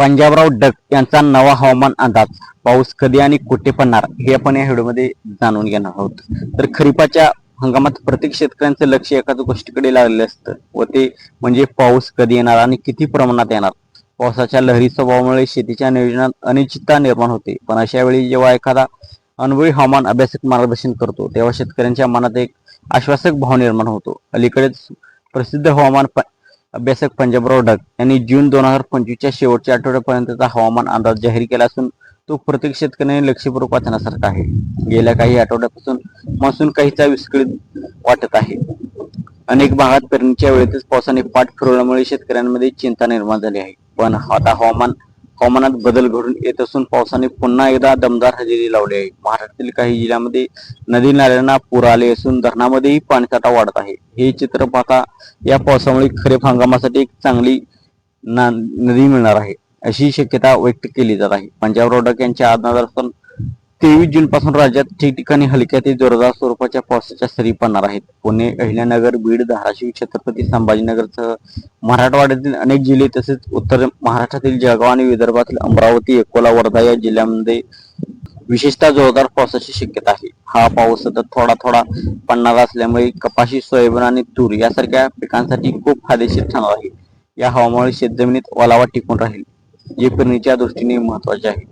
Panjabrao duck यांचा नवा हवामान अंदाज. पाऊस कधी आणि कुठे पडणार हे आपण या व्हिडिओमध्ये जाणून घेणार आहोत. तर खरीपाच्या हंगामात प्रत्येक शेतकऱ्यांचं लक्ष एकाच गोष्टीकडे लागलेलं असतं व ते म्हणजे पाऊस कधी येणार आणि किती प्रमाणात येणार? पावसाच्या लहरी स्वभावामुळे शेतीच्या नियोजनात अनिश्चितता निर्माण होते. पण अशा वेळी जेव्हा एखादा अनुभवी हवामान अभ्यासक मार्गदर्शन करतो तेव्हा शेतकऱ्यांच्या मनात एक आश्वासक भाव निर्माण होतो. अलीकडेच प्रसिद्ध हवामान अभ्यासक पंजाबराव ढग यांनी जून दोन हजार पंचवीसच्या शेवटच्या आठवड्यापर्यंतचा हवामान अंदाज जाहीर केला असून तो प्रत्येक शेतकऱ्याने लक्षपूर्वक वाचण्यासारखा आहे. गेल्या काही आठवड्यापासून मान्सून काहीचा विस्कळीत वाटत आहे. अनेक भागात पेरणीच्या वेळेतच पावसाने पाठ फिरवल्यामुळे शेतकऱ्यांमध्ये चिंता निर्माण झाली आहे. पण आता हवामान हवामानात बदल घडून येत असून पावसाने पुन्हा एकदा दमदार हजेरी लावली आहे. महाराष्ट्रातील काही जिल्ह्यांमध्ये नदी नाल्यांना पूर आले असून धरणामध्येही पाणीसाठा वाढत आहे. हे चित्र पाहता या पावसामुळे खरीप हंगामासाठी एक चांगली ना- नदी मिळणार आहे अशी शक्यता व्यक्त केली जात आहे. पंजाब रोडक यांच्या अंदाजानुसार तेवीस जून पासून राज्यात ठिकठिकाणी हलक्या ते जोरदार स्वरूपाच्या पावसाच्या सरी पडणार आहेत. पुणे अहिल्यानगर बीड धाराशिव छत्रपती संभाजीनगरसह मराठवाड्यातील अनेक जिल्हे तसेच उत्तर महाराष्ट्रातील जळगाव आणि विदर्भातील अमरावती अकोला वर्धा या जिल्ह्यामध्ये विशेषतः जोरदार पावसाची शक्यता आहे. हा पाऊस सतत थोडा थोडा पडणारा असल्यामुळे कपाशी सोयाबीन आणि तूर यासारख्या पिकांसाठी खूप फायदेशीर ठरणार आहे. या हवामानामुळे शेतजमिनीत ओलावा टिकून राहील. जे पेरणीच्या दृष्टीने महत्त्वाचे आहे.